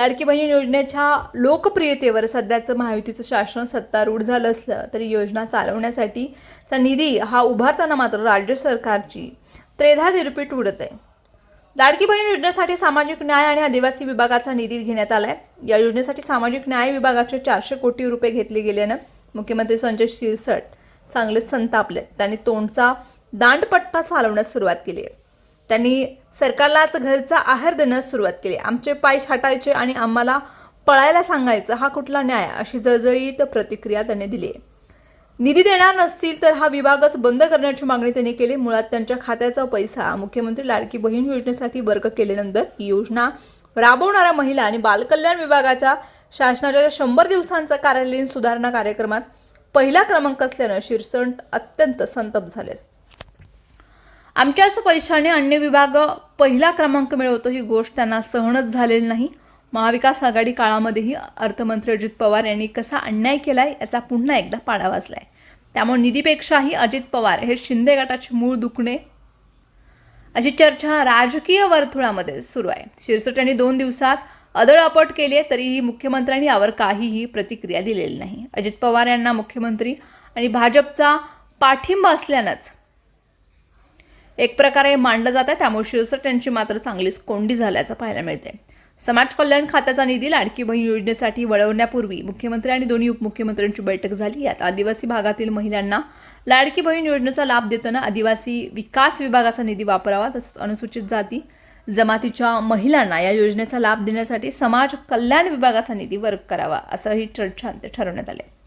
लाडकी बहीण योजनेच्या लोकप्रियतेवर सध्याचं महायुतीचं शासन सत्तारूढ झालं असलं तरी योजना चालवण्यासाठीचा निधी हा उभारताना मात्र राज्य सरकारची त्रेधा तिरपीट उडत आहे लाडकी बहीण योजनेसाठी सामाजिक न्याय आणि आदिवासी विभागाचा निधी घेण्यात आलाय. या योजनेसाठी सामाजिक न्याय विभागाचे चारशे कोटी रुपये घेतले गेल्यानं मुख्यमंत्री संजय शिरसट चांगले संतापले. त्यांनी तोंडचा दांडपट्टा चालवण्यास सुरुवात केली आहे. त्यांनी सरकारलाच घरचा आहार देण्यास सुरुवात केली. आमचे पाय छाटायचे आणि आम्हाला पळायला सांगायचं हा कुठला न्याय? अशी जळजळीत प्रतिक्रिया त्यांनी दिली. आहे निधी देणार नसतील तर हा विभागच बंद करण्याची मागणी त्यांनी केली. मुळात त्यांच्या खात्याचा पैसा मुख्यमंत्री लाडकी बहीण योजनेसाठी वर्ग केल्यानंतर ही योजना राबवणाऱ्या महिला आणि बालकल्याण विभागाच्या शासनाच्या शंभर दिवसांचा कार्यालयीन सुधारणा कार्यक्रमात पहिला क्रमांक असल्यानं शिरसट अत्यंत संतप झाले आमच्याच पैशाने अन्य विभाग पहिला क्रमांक मिळवतो ही गोष्ट त्यांना सहनच झालेली नाही. महाविकास आघाडी काळामध्येही अर्थमंत्री अजित पवार यांनी कसा अन्याय केलाय याचा पुन्हा एकदा पाडा वाजलाय. त्यामुळे निधीपेक्षाही अजित पवार हे शिंदे गटाचे मूळ दुखणे अशी चर्चा राजकीय वर्तुळामध्ये सुरू आहे. शिरसट यांनी दोन दिवसात अदळअपट केली आहे तरीही मुख्यमंत्र्यांनी यावर काहीही प्रतिक्रिया दिलेली नाही. अजित पवार यांना मुख्यमंत्री आणि भाजपचा पाठिंबा असल्यानंच एक प्रकारे मांडलं जात आहे त्यामुळे शिरसट यांची मात्र चांगलीच कोंडी झाल्याचं पाहायला मिळते समाज कल्याण खात्याचा निधी लाडकी बहीण योजनेसाठी वळवण्यापूर्वी मुख्यमंत्री आणि दोन्ही उपमुख्यमंत्र्यांची बैठक झाली. यात आदिवासी भागातील महिलांना लाडकी बहीण योजनेचा लाभ देताना आदिवासी विकास विभागाचा निधी वापरावा तसंच अनुसूचित जाती जमातीच्या महिलांना या योजनेचा लाभ देण्यासाठी समाज कल्याण विभागाचा निधी वर्ग करावा असंही चर्चा ठरवण्यात आले